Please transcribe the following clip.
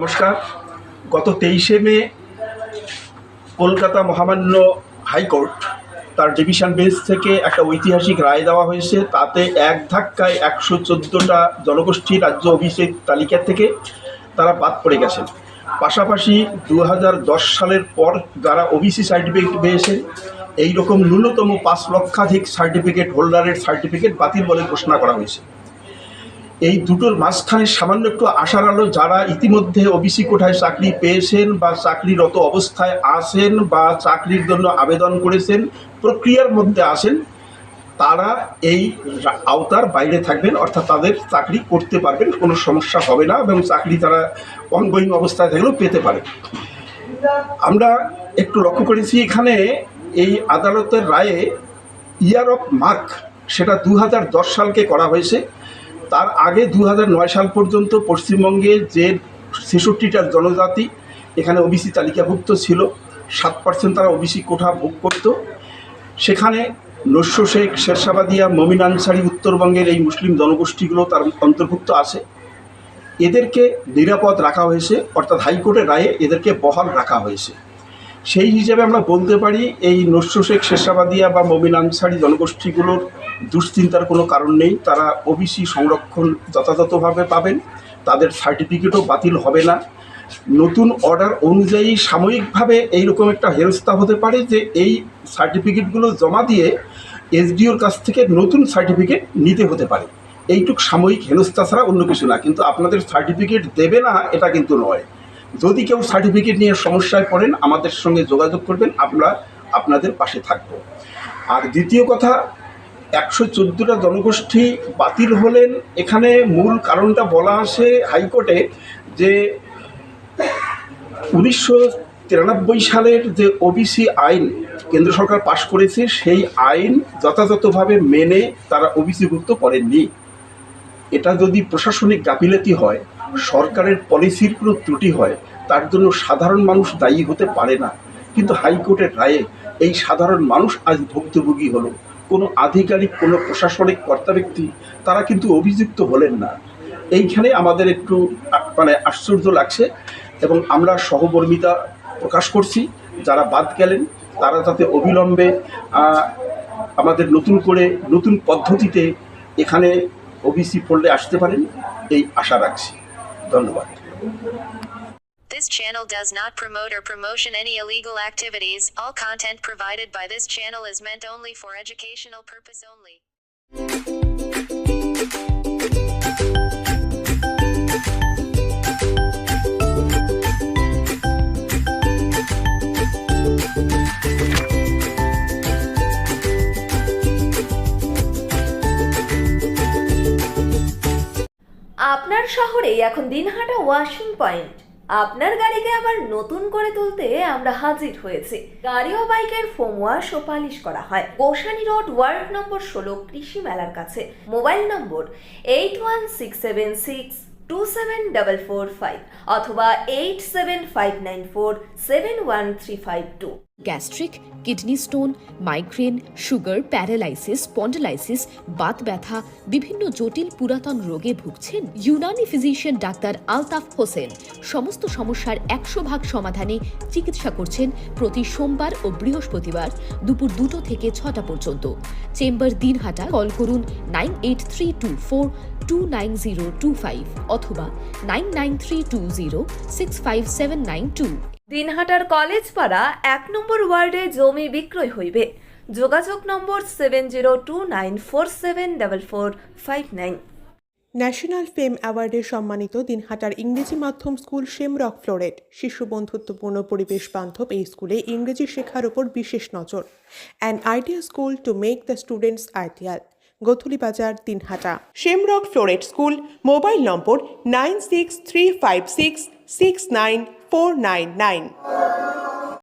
নমস্কার। গত তেইশে মে কলকাতা মহামান্য হাইকোর্ট তার ডিভিশন বেঞ্চ থেকে একটা ঐতিহাসিক রায় দেওয়া হয়েছে। তাতে এক ধাক্কায় একশো চোদ্দোটা জনগোষ্ঠী রাজ্য অভিষেক তালিকা থেকে তারা বাদ পড়ে গেছেন পাশাপাশি দু হাজার দশ সালের পর যারা ওবিসি সার্টিফিকেট পেয়েছেন এই রকম ন্যূনতম পাঁচ লক্ষাধিক সার্টিফিকেট হোল্ডারের সার্টিফিকেট বাতিল বলে ঘোষণা করা হয়েছে। এই দুটোর মাঝখানে সামান্য একটু আশার আলো, যারা ইতিমধ্যে ওবিসি কোঠায় চাকরি পেয়েছেন বা চাকরিরত অবস্থায় আছেন বা চাকরির জন্য আবেদন করেছেন, প্রক্রিয়ার মধ্যে আসেন তারা এই আওতার বাইরে থাকবেন, অর্থাৎ তাদের চাকরি করতে পারবেন, কোনো সমস্যা হবে না এবং চাকরি তারা অনগোয়িং অবস্থায় থাকলেও পেতে পারে। আমরা একটু লক্ষ্য করেছি এখানে এই আদালতের রায়ে ইয়ার অফ মার্ক সেটা দু হাজার দশ সালকে করা হয়েছে। তার আগে দু সাল পর্যন্ত পশ্চিমবঙ্গে যে ছেষট্টিটা জনজাতি এখানে ওবিসি তালিকাভুক্ত ছিল, সাত পার্সেন্ট তারা ওবিসি কোঠা ভোগ করত। সেখানে নস্য শেখ, শেরশাবাদিয়া, মমিন আনসারি উত্তরবঙ্গের এই মুসলিম জনগোষ্ঠীগুলো তার অন্তর্ভুক্ত আছে। এদেরকে নিরাপদ রাখা হয়েছে, অর্থাৎ হাইকোর্টের রায়ে এদেরকে বহাল রাখা হয়েছে। সেই হিসেবে আমরা বলতে পারি, এই নস্য শেখ শেষাবাদিয়া বা মমিন আনসারি জনগোষ্ঠীগুলোর দুশ্চিন্তার কোনো কারণ নেই। তারা ওবিসি সংরক্ষণ যথাযথভাবে পাবেন। তাদের সার্টিফিকেটও বাতিল হবে না। নতুন অর্ডার অনুযায়ী সাময়িকভাবে এইরকম একটা হেরস্তা হতে পারে যে এই সার্টিফিকেটগুলো জমা দিয়ে এসডিওর কাছ থেকে নতুন সার্টিফিকেট নিতে হতে পারে। এইটুক সাময়িক হেনস্থা ছাড়া অন্য কিছু না। কিন্তু আপনাদের সার্টিফিকেট দেবে না, এটা কিন্তু নয়। যদি কেউ সার্টিফিকেট নিয়ে সমস্যায় পড়েন, আমাদের সঙ্গে যোগাযোগ করবেন। আমরা আপনাদের পাশে থাকব। আর দ্বিতীয় কথা একশো চোদ্দোটা জনগোষ্ঠী বাতিল হলেন। এখানে মূল কারণটা বলা আছে হাইকোর্টে যে উনিশশো তিরানব্বই সালের যে ওবিসি আইন কেন্দ্র সরকার পাশ করেছে, সেই আইন যথাযথভাবে মেনে তারা ওবিসিভুক্ত করেননি। এটা যদি প্রশাসনিক গাফিলতি হয়, সরকারের পলিসির কোনো ত্রুটি হয়, তার জন্য সাধারণ মানুষ দায়ী হতে পারে না। কিন্তু হাইকোর্টের রায়ে এই সাধারণ মানুষ আজ ভুক্তভোগী হলো। কোনো আধিকারিক, কোনো প্রশাসনিক কর্তা ব্যক্তি, তারা কিন্তু অভিযুক্ত হলেন না। এইখানে আমাদের একটু মানে আশ্চর্য লাগছে এবং আমরা সহমর্মিতা প্রকাশ করছি। যারা বাদ গেলেন, তারা যাতে অবিলম্বে আমাদের নতুন করে, নতুন পদ্ধতিতে এখানে ওবিসি ফোল্ডে আসতে পারেন। এই আশা রাখছি। ধন্যবাদ। This channel does not promote or promotion any illegal activities. All content provided by this channel is meant only for educational purpose only. আপনার শহরে এখন দিনহাটা ওয়াশিং পয়েন্ট আপনার গাড়িকে আবার নতুন করে তুলতে আমরা হাজির হয়েছি। গাড়ি ও বাইকের ফোম ওয়াশ ও পালিশ করা হয়। গোসানি রোড, ওয়ার্ড নম্বর ষোলো, কৃষি মেলার কাছে। Mobile number eight one six seven six two seven double four five অথবা eight seven five nine four seven one three five two gastric kidney stone migraine sugar paralysis spondylosis Baat ব্যথা, বিভিন্ন জটিল পুরাতন রোগে ভুগছেন ইউনানি ফিজিশিয়ান ডাক্তার আলতাফ হোসেন। সমস্ত সমস্যার একশো ভাগ সমাধানে চিকিৎসা করছেন প্রতি সোমবার ও বৃহস্পতিবার দুপুর দুটো থেকে ছটা পর্যন্ত। চেম্বার দিনহাটা, কল করুন nine eight three two four two nine zero two five. অথবা nine nine three two zero six five seven nine two. দিনহাটার college পাড়া এক নম্বর ওয়ার্ডে জমি বিক্রয় হইবে। যোগাযোগ number seven zero two nine four seven double four five nine. National fame অ্যাওয়ার্ডে সম্মানিত দিনহাটার ইংরেজি মাধ্যম স্কুল শেমরক ফ্লোরেট শিশু বন্ধুত্বপূর্ণ পরিবেশ বান্ধব এই স্কুলে ইংরেজি শেখার উপর বিশেষ নজর। An idea school to make the students ideal Gothuli Bazar, Tinhata. Shamrock Floret school, mobile number nine six three five six six nine four nine nine.